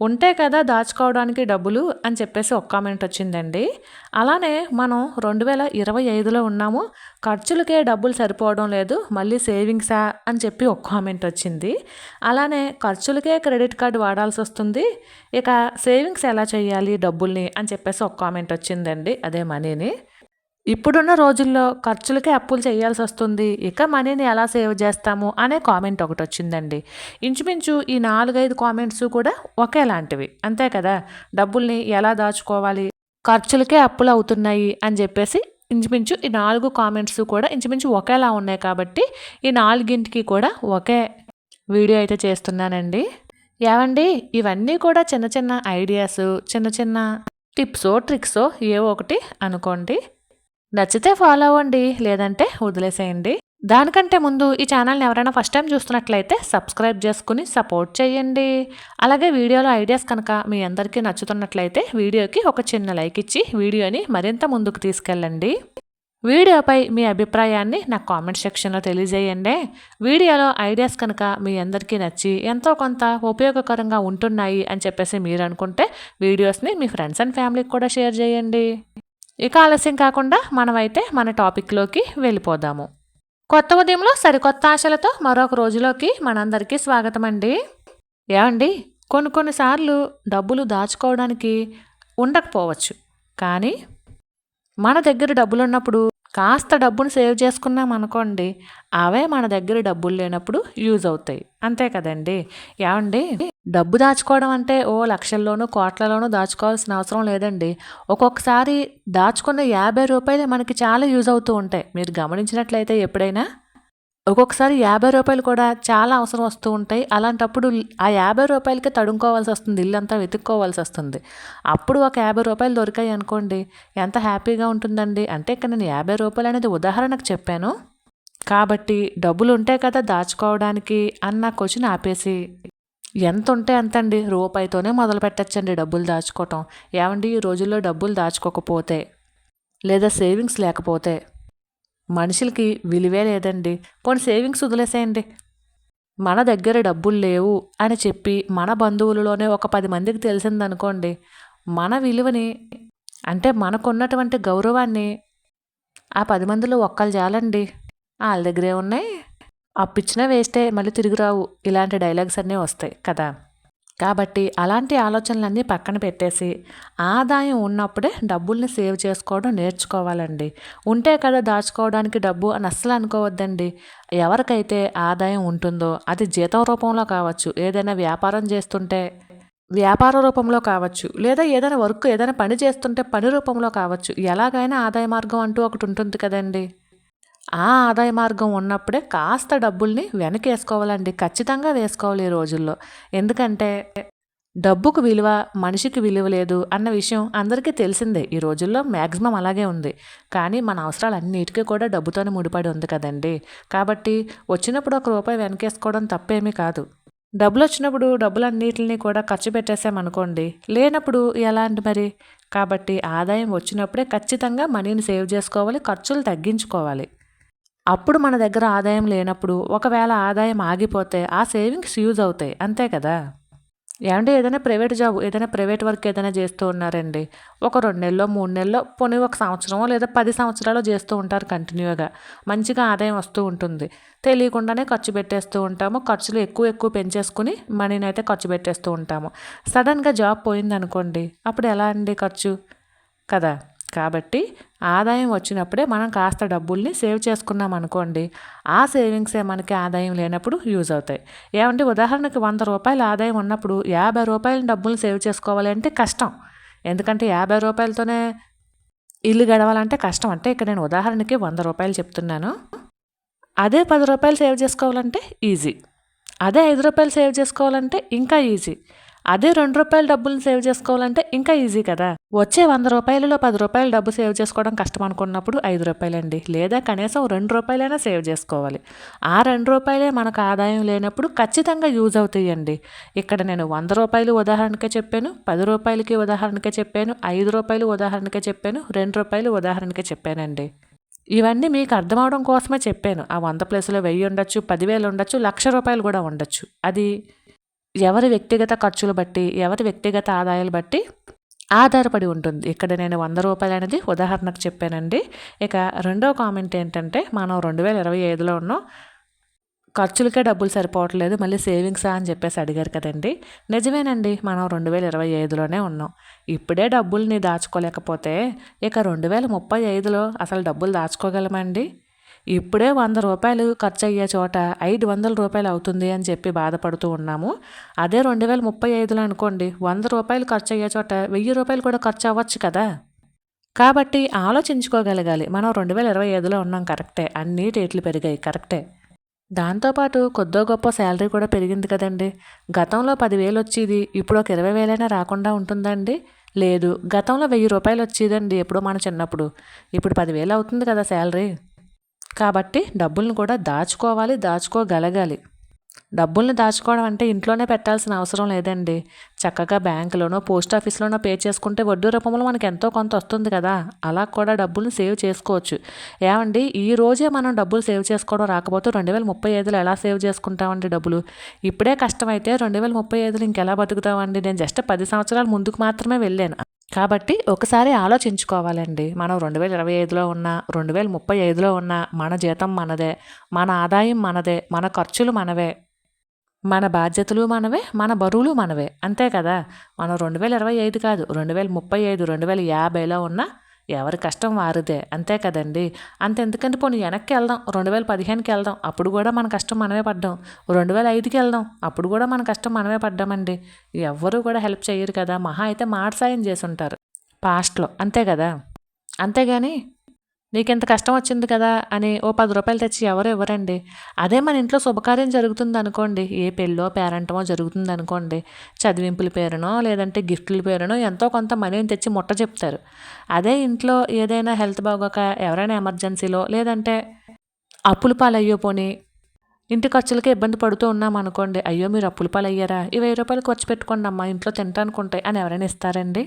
ఉంటే కదా దాచుకోవడానికి డబ్బులు అని చెప్పేసి ఒక్క కామెంట్ వచ్చిందండి. అలానే మనం రెండు వేల ఇరవై ఐదులో ఉన్నాము ఖర్చులకే డబ్బులు సరిపోవడం లేదు మళ్ళీ సేవింగ్సా అని చెప్పి ఒక కామెంట్ వచ్చింది. అలానే ఖర్చులకే క్రెడిట్ కార్డు వాడాల్సి వస్తుంది ఇక సేవింగ్స్ ఎలా చేయాలి డబ్బుల్ని అని చెప్పేసి ఒక కామెంట్ వచ్చిందండి అదే మనీని. ఇప్పుడున్న రోజుల్లో ఖర్చులకే అప్పులు చేయాల్సి వస్తుంది. ఇక మనీని ఎలా సేవ్ చేస్తాము అనే కామెంట్ ఒకటి వచ్చిందండి. ఇంచుమించు ఈ నాలుగైదు కామెంట్స్ కూడా ఒకేలాంటివి. అంతే కదా? డబ్బుల్ని ఎలా దాచుకోవాలి? ఖర్చులకే అప్పులు అవుతున్నాయి అని చెప్పేసి ఇంచుమించు ఈ నాలుగు కామెంట్స్ కూడా ఇంచుమించు ఒకేలా ఉన్నాయి కాబట్టి ఈ నాలుగింటికి కూడా ఒకే వీడియో అయితే చేస్తున్నానండి. ఏవండి? ఇవన్నీ కూడా చిన్న చిన్న ఐడియాస్ చిన్న చిన్న టిప్సో ట్రిక్సో ఏవో ఒకటి అనుకోండి. నచ్చితే ఫాలో అవ్వండి లేదంటే వదిలేసేయండి. దానికంటే ముందు ఈ ఛానల్ని ఎవరైనా ఫస్ట్ టైం చూస్తున్నట్లయితే సబ్స్క్రైబ్ చేసుకుని సపోర్ట్ చేయండి. అలాగే వీడియోలో ఐడియాస్ కనుక మీ అందరికీ నచ్చుతున్నట్లయితే వీడియోకి ఒక చిన్న లైక్ ఇచ్చి వీడియోని మరింత ముందుకు తీసుకెళ్ళండి. వీడియోపై మీ అభిప్రాయాన్ని నాకు కామెంట్ సెక్షన్లో తెలియజేయండి. వీడియోలో ఐడియాస్ కనుక మీ అందరికీ నచ్చి ఎంతో కొంత ఉపయోగకరంగా ఉంటున్నాయి అని చెప్పేసి మీరు అనుకుంటే వీడియోస్ని మీ ఫ్రెండ్స్ అండ్ ఫ్యామిలీకి కూడా షేర్ చేయండి. ఇక ఆలస్యం కాకుండా మనమైతే మన టాపిక్లోకి వెళ్ళిపోదాము. కొత్త ఉదయంలో సరికొత్త ఆశలతో మరొక రోజులోకి మనందరికీ స్వాగతం అండి ఏమండి? కొన్ని కొన్నిసార్లు డబ్బులు దాచుకోవడానికి ఉండకపోవచ్చు. కానీ మన దగ్గర డబ్బులు ఉన్నప్పుడు కాస్త డబ్బును సేవ్ చేసుకున్నాం అనుకోండి అవే మన దగ్గర డబ్బులు లేనప్పుడు యూజ్ అవుతాయి. అంతే కదండి? ఏమండి? డబ్బు దాచుకోవడం అంటే ఓ లక్షల్లోనూ కోట్లలోనూ దాచుకోవాల్సిన అవసరం లేదండి. ఒక్కొక్కసారి దాచుకున్న యాభై రూపాయలు మనకి చాలా యూజ్ అవుతూ ఉంటాయి. మీరు గమనించినట్లయితే ఎప్పుడైనా. ఒక్కొక్కసారి యాభై రూపాయలు కూడా చాలా అవసరం వస్తూ ఉంటాయి. అలాంటప్పుడు ఆ యాభై రూపాయలకి తడుముకోవాల్సి వస్తుంది. ఇల్లంతా వెతుక్కోవాల్సి వస్తుంది. అప్పుడు ఒక యాభై రూపాయలు దొరికాయి అనుకోండి. ఎంత హ్యాపీగా ఉంటుందండి. అంటే ఇక్కడ నేను యాభై రూపాయలు అనేది ఉదాహరణకు చెప్పాను. కాబట్టి డబ్బులు ఉంటే కదా దాచుకోవడానికి అన్న క్వశ్చన్ ఆపేసి ఎంత ఉంటే అంతండి రూపాయితోనే మొదలు పెట్టచ్చండి డబ్బులు దాచుకోవటం ఏమండి? ఈ రోజుల్లో డబ్బులు దాచుకోకపోతే లేదా సేవింగ్స్ లేకపోతే మనుషులకి విలువే లేదండి. కొన్ని సేవింగ్స్ వదిలేసేయండి. మన దగ్గర డబ్బులు లేవు అని చెప్పి మన బంధువులలోనే ఒక పది మందికి తెలిసిందనుకోండి మన విలువని అంటే మనకున్నటువంటి గౌరవాన్ని ఆ పది మందిలో ఒక్కరు చాలండి. వాళ్ళ దగ్గరే ఉన్నాయి. అప్పిచ్చినా వేస్తే మళ్ళీ తిరిగి రావు. ఇలాంటి డైలాగ్స్ అన్నీ వస్తాయి కదా. కాబట్టి అలాంటి ఆలోచనలన్నీ పక్కన పెట్టేసి ఆదాయం ఉన్నప్పుడే డబ్బుల్ని సేవ్ చేసుకోవడం నేర్చుకోవాలండి. ఉంటే కదా దాచుకోవడానికి డబ్బు అని అస్సలు అనుకోవద్దండి. ఎవరికైతే ఆదాయం ఉంటుందో అది జీతం రూపంలో కావచ్చు ఏదైనా వ్యాపారం చేస్తుంటే వ్యాపార రూపంలో కావచ్చు లేదా ఏదైనా వర్క్ ఏదైనా పని చేస్తుంటే పని రూపంలో కావచ్చు ఎలాగైనా ఆదాయ మార్గం అంటూ ఒకటి ఉంటుంది కదండి. ఆ ఆదాయ మార్గం ఉన్నప్పుడే కాస్త డబ్బుల్ని వెనకేసుకోవాలండి. ఖచ్చితంగా వేసుకోవాలి ఈ రోజుల్లో. ఎందుకంటే డబ్బుకు విలువ మనిషికి విలువ లేదు అన్న విషయం అందరికీ తెలిసిందే. ఈ రోజుల్లో మ్యాక్సిమం అలాగే ఉంది. కానీ మన అవసరాలు అన్నిటికీ కూడా డబ్బుతోనే ముడిపడి ఉంది కదండి. కాబట్టి వచ్చినప్పుడు ఒక రూపాయి వెనకేసుకోవడం తప్పేమీ కాదు. డబ్బులు వచ్చినప్పుడు డబ్బులన్నిటిని కూడా ఖర్చు పెట్టేసామనుకోండి. లేనప్పుడు ఎలాంటి మరి? కాబట్టి ఆదాయం వచ్చినప్పుడే ఖచ్చితంగా మనీని సేవ్ చేసుకోవాలి ఖర్చులు తగ్గించుకోవాలి. అప్పుడు మన దగ్గర ఆదాయం లేనప్పుడు ఒకవేళ ఆదాయం ఆగిపోతే ఆ సేవింగ్స్ యూజ్ అవుతాయి. అంతే కదా? ఏమంటే ఏదైనా ప్రైవేట్ జాబ్ ఏదైనా ప్రైవేట్ వర్క్ ఏదైనా చేస్తూ ఉన్నారండి. ఒక రెండు నెలలో మూడు నెలలో పోనీ ఒక సంవత్సరమో లేదా పది సంవత్సరాలు చేస్తూ ఉంటారు కంటిన్యూగా. మంచిగా ఆదాయం వస్తూ ఉంటుంది. తెలియకుండానే ఖర్చు పెట్టేస్తూ ఉంటాము. ఖర్చులు ఎక్కువ ఎక్కువ పెంచేసుకుని మనీని అయితే ఖర్చు పెట్టేస్తూ ఉంటాము. సడన్గా జాబ్ పోయిందనుకోండి అప్పుడు ఎలా అండి ఖర్చు? కదా? కాబట్టి ఆదాయం వచ్చినప్పుడే మనం కాస్త డబ్బుల్ని సేవ్ చేసుకున్నాం అనుకోండి ఆ సేవింగ్సే మనకి ఆదాయం లేనప్పుడు యూజ్ అవుతాయి. ఏమంటే ఉదాహరణకి వంద రూపాయల ఆదాయం ఉన్నప్పుడు యాభై రూపాయల డబ్బులు సేవ్ చేసుకోవాలి అంటే కష్టం. ఎందుకంటే యాభై రూపాయలతోనే ఇల్లు గడవాలంటే కష్టం. అంటే ఇక్కడ నేను ఉదాహరణకి వంద రూపాయలు చెప్తున్నాను. అదే పది రూపాయలు సేవ్ చేసుకోవాలంటే ఈజీ. అదే ఐదు రూపాయలు సేవ్ చేసుకోవాలంటే ఇంకా ఈజీ. అదే రెండు రూపాయల డబ్బులు సేవ్ చేసుకోవాలంటే ఇంకా ఈజీ కదా. వచ్చే వంద రూపాయలలో పది రూపాయల డబ్బు సేవ్ చేసుకోవడం కష్టం అనుకున్నప్పుడు ఐదు రూపాయలండి. లేదా కనీసం రెండు రూపాయలైనా సేవ్ చేసుకోవాలి. ఆ రెండు రూపాయలే మనకు ఆదాయం లేనప్పుడు ఖచ్చితంగా యూజ్ అవుతాయండి. ఇక్కడ నేను వంద రూపాయలు ఉదాహరణకే చెప్పాను పది రూపాయలకి ఉదాహరణకే చెప్పాను ఐదు రూపాయలు ఉదాహరణకే చెప్పాను రెండు రూపాయలు ఉదాహరణకే చెప్పానండి. ఇవన్నీ మీకు అర్థం అవడం కోసమే చెప్పాను. ఆ వంద ప్లేస్లో వెయ్యి ఉండొచ్చు పదివేలు ఉండొచ్చు లక్ష రూపాయలు కూడా ఉండొచ్చు. అది ఎవరి వ్యక్తిగత ఖర్చులు బట్టి ఎవరి వ్యక్తిగత ఆదాయాలు బట్టి ఆధారపడి ఉంటుంది. ఇక్కడ నేను వంద రూపాయలు అనేది ఉదాహరణకు చెప్పానండి. ఇక రెండో కామెంట్ ఏంటంటే మనం రెండు వేల ఇరవై ఐదులో ఉన్నాం ఖర్చులకే డబ్బులు సరిపోవట్లేదు మళ్ళీ సేవింగ్సా అని చెప్పేసి అడిగారు కదండి. నిజమేనండి మనం రెండు వేల ఇరవై ఐదులోనే ఉన్నాం. ఇప్పుడే డబ్బుల్ని దాచుకోలేకపోతే ఇక రెండు వేల ముప్పై ఐదులో అసలు డబ్బులు దాచుకోగలమండి? ఇప్పుడే వంద రూపాయలు ఖర్చు అయ్యే చోట ఐదు వందల రూపాయలు అవుతుంది అని చెప్పి బాధపడుతూ ఉన్నాము. అదే రెండు వేల ముప్పై ఐదులో అనుకోండి వంద రూపాయలు ఖర్చు అయ్యే చోట వెయ్యి రూపాయలు కూడా ఖర్చు అవ్వచ్చు కదా? కాబట్టి ఆలోచించుకోగలగాలి. మనం రెండు వేల ఇరవై ఐదులో ఉన్నాం కరెక్టే. అన్ని రేట్లు పెరిగాయి కరెక్టే. దాంతోపాటు కొద్దో గొప్ప శాలరీ కూడా పెరిగింది కదండి. గతంలో పదివేలు వచ్చేది ఇప్పుడు ఒక ఇరవై వేలైనా రాకుండా ఉంటుందండి. లేదు గతంలో వెయ్యి రూపాయలు వచ్చేదండి ఎప్పుడో మన చిన్నప్పుడు. ఇప్పుడు పదివేలు అవుతుంది కదా శాలరీ. కాబట్టి డబ్బులను కూడా దాచుకోవాలి దాచుకోగలగాలి. డబ్బుల్ని దాచుకోవడం అంటే ఇంట్లోనే పెట్టాల్సిన అవసరం లేదండి. చక్కగా బ్యాంకులోనో పోస్ట్ ఆఫీస్లోనో పే చేసుకుంటే వడ్డీ రూపంలో మనకి ఎంతో కొంత వస్తుంది కదా. అలా కూడా డబ్బుల్ని సేవ్ చేసుకోవచ్చు. ఏమండి ఈ రోజే మనం డబ్బులు సేవ్ చేసుకోవడం రాకపోతే రెండు వేల ముప్పై ఐదులో ఎలా సేవ్ చేసుకుంటామండి డబ్బులు? ఇప్పుడే కష్టమైతే రెండు వేల ముప్పై ఐదులు ఇంకెలా బతుకుతామండి? నేను జస్ట్ పది సంవత్సరాల ముందుకు మాత్రమే వెళ్ళాను. కాబట్టి ఒకసారి ఆలోచించుకోవాలండి. మనం రెండు వేల ఇరవై ఐదులో ఉన్న రెండు వేల ముప్పై ఐదులో ఉన్న మన జీతం మనదే మన ఆదాయం మనదే మన ఖర్చులు మనవే మన బాధ్యతలు మనవే మన బరువులు మనవే. అంతే కదా? మనం రెండు వేల ఇరవై ఐదు కాదు రెండు వేల ముప్పై ఐదు రెండు వేల యాభైలో ఉన్న ఎవరి కష్టం వారిదే అంతే కదండి. అంతెందుకంటే పోనీ వెనక్కి వెళ్దాం రెండు వేల పదిహేనుకి వెళ్దాం అప్పుడు కూడా మన కష్టం మనమే పడ్డాం. రెండు వేల ఐదుకి వెళ్దాం అప్పుడు కూడా మన కష్టం మనమే పడ్డామండి. ఎవ్వరూ కూడా హెల్ప్ చేయరు కదా మహా అయితే మాట సాయం చేసి ఉంటారు. పాస్ట్లో అంతే కదా. అంతేగాని నీకెంత కష్టం వచ్చింది కదా అని ఓ పది రూపాయలు తెచ్చి ఎవరు ఇవ్వరండి. అదే మన ఇంట్లో శుభకార్యం జరుగుతుంది అనుకోండి ఏ పెళ్ళో పేరంటమో జరుగుతుంది అనుకోండి చదివింపుల పేరునో లేదంటే గిఫ్ట్ల పేరునో ఎంతో కొంత మనీని తెచ్చి ముట్ట చెప్తారు. అదే ఇంట్లో ఏదైనా హెల్త్ బాగోక ఎవరైనా ఎమర్జెన్సీలో లేదంటే అప్పులు పాలయ్యో పోనీ ఇంటి ఖర్చులకి ఇబ్బంది పడుతూ ఉన్నాం అనుకోండి అయ్యో మీరు అప్పులు పాలయ్యారా? ఈ వెయ్యి రూపాయలు ఖర్చు పెట్టుకోండి అమ్మా ఇంట్లో తింటానుకుంటాయి అని ఎవరైనా ఇస్తారండి?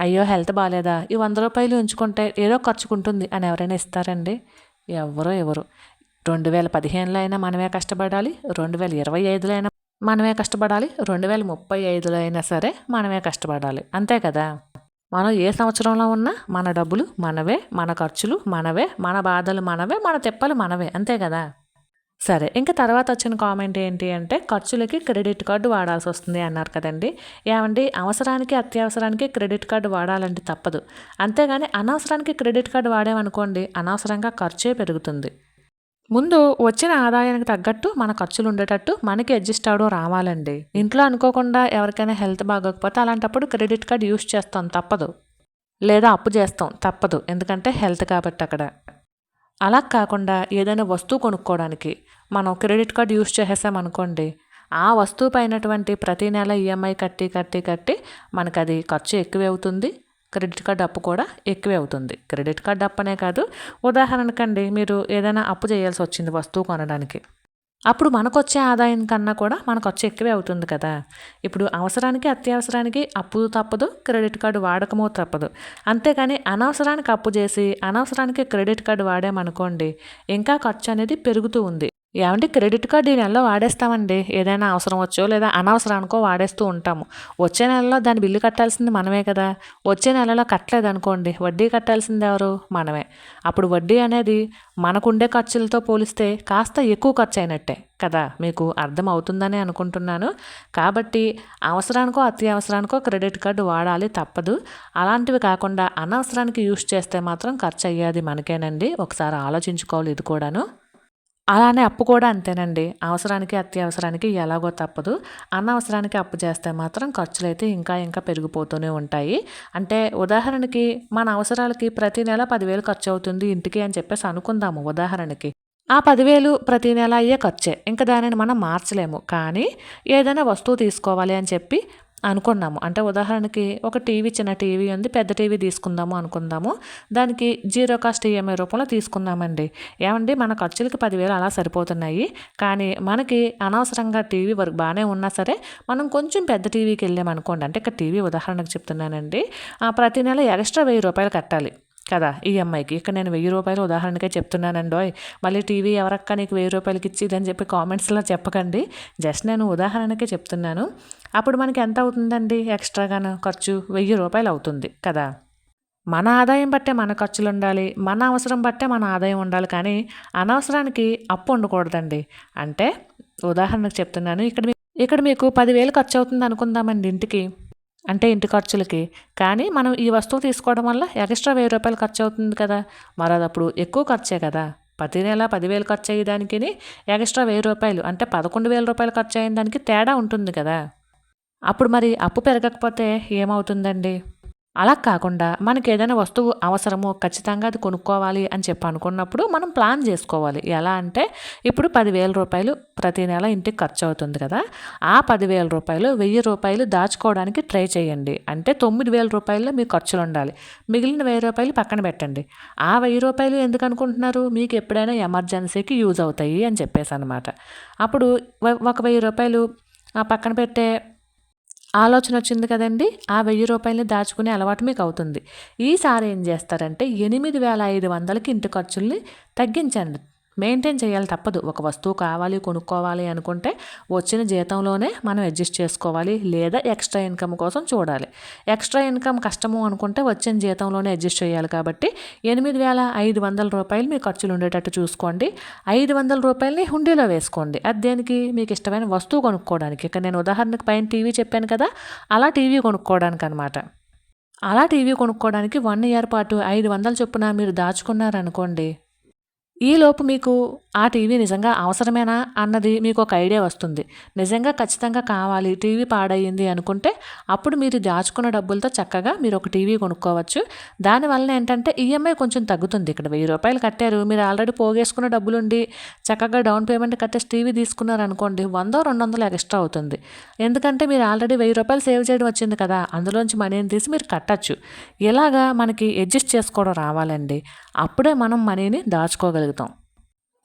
అయ్యో హెల్త్ బాగాలేదా ఈ వంద రూపాయలు ఉంచుకుంటే ఏదో ఖర్చుకుంటుంది అని ఎవరైనా ఇస్తారండి? ఎవరో ఎవరు. రెండు వేల పదిహేనులో అయినా మనమే కష్టపడాలి రెండు వేల ఇరవై ఐదులో అయినా మనమే కష్టపడాలి రెండు వేల ముప్పై ఐదులో అయినా సరే మనమే కష్టపడాలి. అంతే కదా? మనం ఏ సంవత్సరంలో ఉన్నా మన డబ్బులు మనవే మన ఖర్చులు మనవే మన బాధలు మనవే మన తెప్పలు మనవే. అంతే కదా? సరే ఇంకా తర్వాత వచ్చిన కామెంట్ ఏంటి అంటే ఖర్చులకి క్రెడిట్ కార్డు వాడాల్సి వస్తుంది అన్నారు కదండి. ఏమండి? అవసరానికి అత్యవసరానికి క్రెడిట్ కార్డు వాడాలంటే తప్పదు. అంతేగాని అనవసరానికి క్రెడిట్ కార్డు వాడామనుకోండి అనవసరంగా ఖర్చే పెరుగుతుంది. ముందు వచ్చిన ఆదాయానికి తగ్గట్టు మన ఖర్చులు ఉండేటట్టు మనకి అడ్జస్ట్ అవడం రావాలండి. ఇంట్లో అనుకోకుండా ఎవరికైనా హెల్త్ బాగోకపోతే అలాంటప్పుడు క్రెడిట్ కార్డు యూస్ చేస్తాం తప్పదు. లేదా అప్పు చేస్తాం తప్పదు. ఎందుకంటే హెల్త్ కాబట్టి అక్కడ. అలా కాకుండా ఏదైనా వస్తువు కొనుక్కోవడానికి మనం క్రెడిట్ కార్డ్ యూస్ చేసేసామనుకోండి ఆ వస్తువు పైనటువంటి ప్రతి నెల ఈఎంఐ కట్టి కట్టి కట్టి మనకు అది ఖర్చు ఎక్కువే అవుతుంది. క్రెడిట్ కార్డ్ అప్పు కూడా ఎక్కువే అవుతుంది. క్రెడిట్ కార్డ్ అప్పనే కాదు. ఉదాహరణకండి మీరు ఏదైనా అప్పు చేయాల్సి వచ్చింది వస్తువు కొనడానికి. అప్పుడు మనకొచ్చే ఆదాయం కన్నా కూడా మన ఖర్చు ఎక్కువే అవుతుంది కదా. ఇప్పుడు అవసరానికి అత్యవసరానికి అప్పు తప్పదు క్రెడిట్ కార్డు వాడకమో తప్పదు. అంతేకాని అనవసరానికి అప్పు చేసి అనవసరానికి క్రెడిట్ కార్డు వాడామనుకోండి ఇంకా ఖర్చు అనేది పెరుగుతూ ఉంది. ఏమంటే క్రెడిట్ కార్డు ఈ నెలలో వాడేస్తామండి. ఏదైనా అవసరం వచ్చో లేదా అనవసరానికో వాడేస్తూ ఉంటాము. వచ్చే నెలలో దాని బిల్లు కట్టాల్సింది మనమే కదా. వచ్చే నెలలో కట్టలేదు అనుకోండి వడ్డీ కట్టాల్సింది ఎవరు? మనమే. అప్పుడు వడ్డీ అనేది మనకుండే ఖర్చులతో పోలిస్తే కాస్త ఎక్కువ ఖర్చు అయినట్టే కదా. మీకు అర్థం అవుతుందని అనుకుంటున్నాను. కాబట్టి అవసరానికో అత్యవసరానికో క్రెడిట్ కార్డు వాడాలి తప్పదు. అలాంటివి కాకుండా అనవసరానికి యూస్ చేస్తే మాత్రం ఖర్చు అయ్యేది మనకేనండి. ఒకసారి ఆలోచించుకోవాలి ఇది కూడాను. అలానే అప్పు కూడా అంతేనండి. అవసరానికి అత్యవసరానికి ఎలాగో తప్పదు. అనవసరానికి అప్పు చేస్తే మాత్రం ఖర్చులు అయితే ఇంకా ఇంకా పెరిగిపోతూనే ఉంటాయి. అంటే ఉదాహరణకి మన అవసరాలకి ప్రతి నెల పదివేలు ఖర్చు అవుతుంది ఇంటికి అని చెప్పేసి అనుకుందాము ఉదాహరణకి. ఆ పదివేలు ప్రతి నెల అయ్యే ఖర్చే. ఇంకా దానిని మనం మార్చలేము. కానీ ఏదైనా వస్తువు తీసుకోవాలి అని చెప్పి అనుకున్నాము. అంటే ఉదాహరణకి ఒక టీవీ చిన్న టీవీ ఉంది పెద్ద టీవీ తీసుకుందాము అనుకుందాము. దానికి జీరో కాస్ట్ ఈఎంఐ రూపంలో తీసుకున్నామండి ఏమండి? మన ఖర్చులకి పదివేలు అలా సరిపోతున్నాయి. కానీ మనకి అనవసరంగా టీవీ వరకు బాగానే ఉన్నా సరే మనం కొంచెం పెద్ద టీవీకి వెళ్ళామనుకోండి అంటే ఇక్కడ టీవీ ఉదాహరణకు చెప్తున్నానండి ప్రతి నెల ఎక్స్ట్రా వెయ్యి రూపాయలు కట్టాలి. కదా? ఈఎంఐకి ఇక్కడ నేను వెయ్యి రూపాయలు ఉదాహరణకే చెప్తున్నానండోయ్ మళ్ళీ టీవీ ఎవరక్క నీకు వెయ్యి రూపాయలకి ఇచ్చిదని చెప్పి కామెంట్స్లో చెప్పకండి. జస్ట్ నేను ఉదాహరణకే చెప్తున్నాను. అప్పుడు మనకి ఎంత అవుతుందండి ఎక్స్ట్రాగాను ఖర్చు? వెయ్యి రూపాయలు అవుతుంది కదా? మన ఆదాయం బట్టే మన ఖర్చులు ఉండాలి మన అవసరం బట్టే మన ఆదాయం ఉండాలి. కానీ అనవసరానికి అప్పు ఉండకూడదండి. అంటే ఉదాహరణకు చెప్తున్నాను. ఇక్కడ ఇక్కడ మీకు పదివేలు ఖర్చు అవుతుంది అనుకుందామండి ఇంటికి. అంటే ఇంటి ఖర్చులకి. కానీ మనం ఈ వస్తువు తీసుకోవడం వల్ల ఎక్స్ట్రా వెయ్యి రూపాయలు ఖర్చు అవుతుంది కదా. మరి అప్పుడు ఎక్కువ ఖర్చే కదా. ప్రతి నెల పదివేలు ఖర్చు అయ్యేదానికి ఎక్స్ట్రా వెయ్యి రూపాయలు అంటే పదకొండు వేల రూపాయలు ఖర్చు అయ్యే దానికి తేడా ఉంటుంది కదా. అప్పుడు మరి అప్పు పెరగకపోతే ఏమవుతుందండి? అలా కాకుండా మనకి ఏదైనా వస్తువు అవసరమో ఖచ్చితంగా అది కొనుక్కోవాలి అని చెప్పి అనుకున్నప్పుడు మనం ప్లాన్ చేసుకోవాలి. ఎలా అంటే ఇప్పుడు పదివేల రూపాయలు ప్రతి నెల ఇంటికి ఖర్చు అవుతుంది కదా. ఆ పదివేల రూపాయలు వెయ్యి రూపాయలు దాచుకోవడానికి ట్రై చేయండి. అంటే తొమ్మిది వేల రూపాయల్లో మీ ఖర్చులు ఉండాలి మిగిలిన వెయ్యి రూపాయలు పక్కన పెట్టండి. ఆ వెయ్యి రూపాయలు ఎందుకు అనుకుంటున్నారు? మీకు ఎప్పుడైనా ఎమర్జెన్సీకి యూజ్ అవుతాయి అని చెప్పేసి అనమాట అప్పుడు ఒక వెయ్యి రూపాయలు ఆ పక్కన పెట్టే ఆలోచన వచ్చింది కదండి? ఆ వెయ్యి రూపాయలని దాచుకునే అలవాటు మీకు అవుతుంది ఈసారి ఏం చేస్తారంటే ఎనిమిది వేల ఐదు వందలకి ఇంటి ఖర్చుల్ని తగ్గించండి. మెయింటైన్ చేయాలి తప్పదు. ఒక వస్తువు కావాలి కొనుక్కోవాలి అనుకుంటే వచ్చిన జీతంలోనే మనం అడ్జస్ట్ చేసుకోవాలి లేదా ఎక్స్ట్రా ఇన్కమ్ కోసం చూడాలి. ఎక్స్ట్రా ఇన్కమ్ కష్టము అనుకుంటే వచ్చిన జీతంలోనే అడ్జస్ట్ చేయాలి కాబట్టి ఎనిమిది వేల ఐదు వందల రూపాయలు మీ ఖర్చులు ఉండేటట్టు చూసుకోండి. ఐదు వందల రూపాయలని హుండీలో వేసుకోండి. అది దేనికి? మీకు ఇష్టమైన వస్తువు కొనుక్కోవడానికి. ఇక నేను ఉదాహరణకు పైన టీవీ చెప్పాను కదా అలా టీవీ కొనుక్కోవడానికి అనమాట అలా టీవీ కొనుక్కోవడానికి వన్ ఇయర్ పాటు ఐదు వందల చొప్పున మీరు దాచుకున్నారనుకోండి ఈలోపు మీకు ఆ టీవీ నిజంగా అవసరమేనా అన్నది మీకు ఒక ఐడియా వస్తుంది. నిజంగా ఖచ్చితంగా కావాలి టీవీ పాడయ్యింది అనుకుంటే అప్పుడు మీరు దాచుకున్న డబ్బులతో చక్కగా మీరు ఒక టీవీ కొనుక్కోవచ్చు. దానివల్ల ఏంటంటే ఈఎంఐ కొంచెం తగ్గుతుంది. ఇక్కడ వెయ్యి రూపాయలు కట్టారు మీరు ఆల్రెడీ పోగేసుకున్న డబ్బులుండి చక్కగా డౌన్ పేమెంట్ కట్టేసి టీవీ తీసుకున్నారు అనుకోండి వందో రెండు వందలు ఎక్స్ట్రా అవుతుంది. ఎందుకంటే మీరు ఆల్రెడీ వెయ్యి రూపాయలు సేవ్ చేయడం వచ్చింది కదా అందులోంచి మనీని తీసి మీరు కట్టచ్చు. ఇలాగా మనకి అడ్జస్ట్ చేసుకోవడం రావాలండి. అప్పుడే మనం మనీని దాచుకోగలుగుతాం.